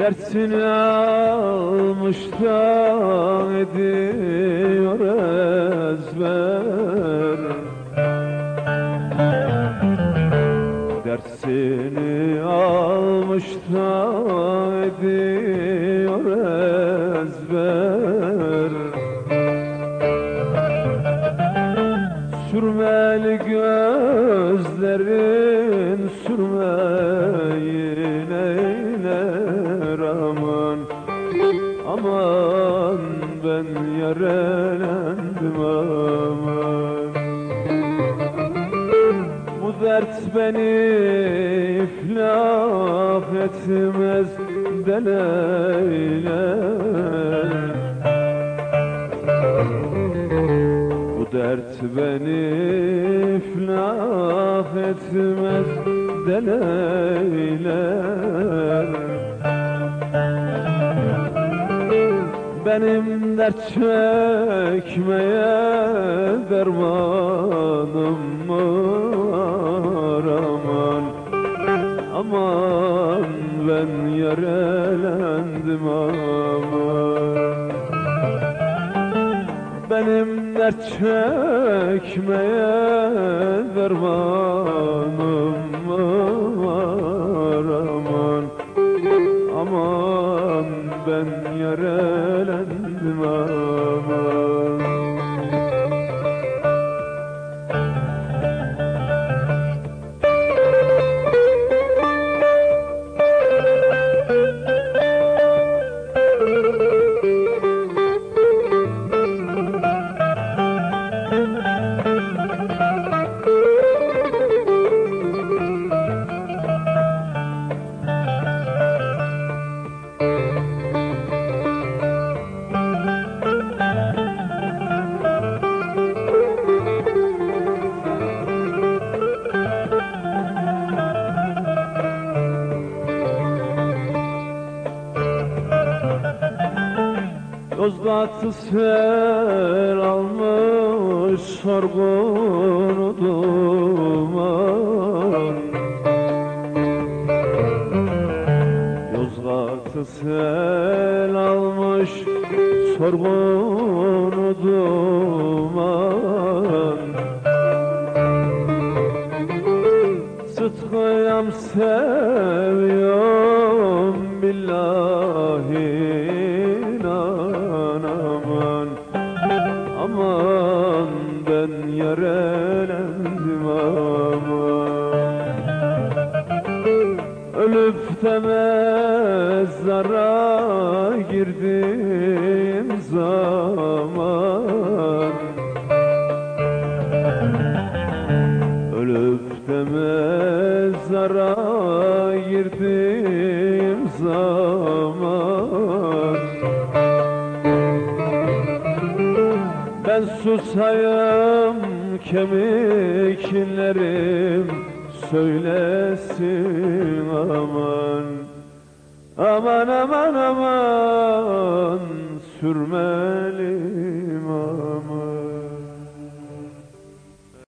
Dersini almış da ediyor ezber. Dersini almış da ediyor ezber. Sürmeli gözlerin sürmeyin eyler Aman ben yarelendim aman. Bu dert beni iflah etmez deleyler Bu dert beni iflah etmez deleyler Benim dert çekmeye dermanım var aman Aman ben yarelendim aman. Benim dert çekmeye dermanım yarelendim aman Yozgat'ı ser almış sorgunu duman Yozgat'ı sel almış sorgunu duman Sıtkıyam seviyorum ben yarelendim aman Ölüp de mezara girdiğim zaman. Ölüp de mezara girdiğim zaman susayım kemiklerim söylesin aman. Aman aman aman sürme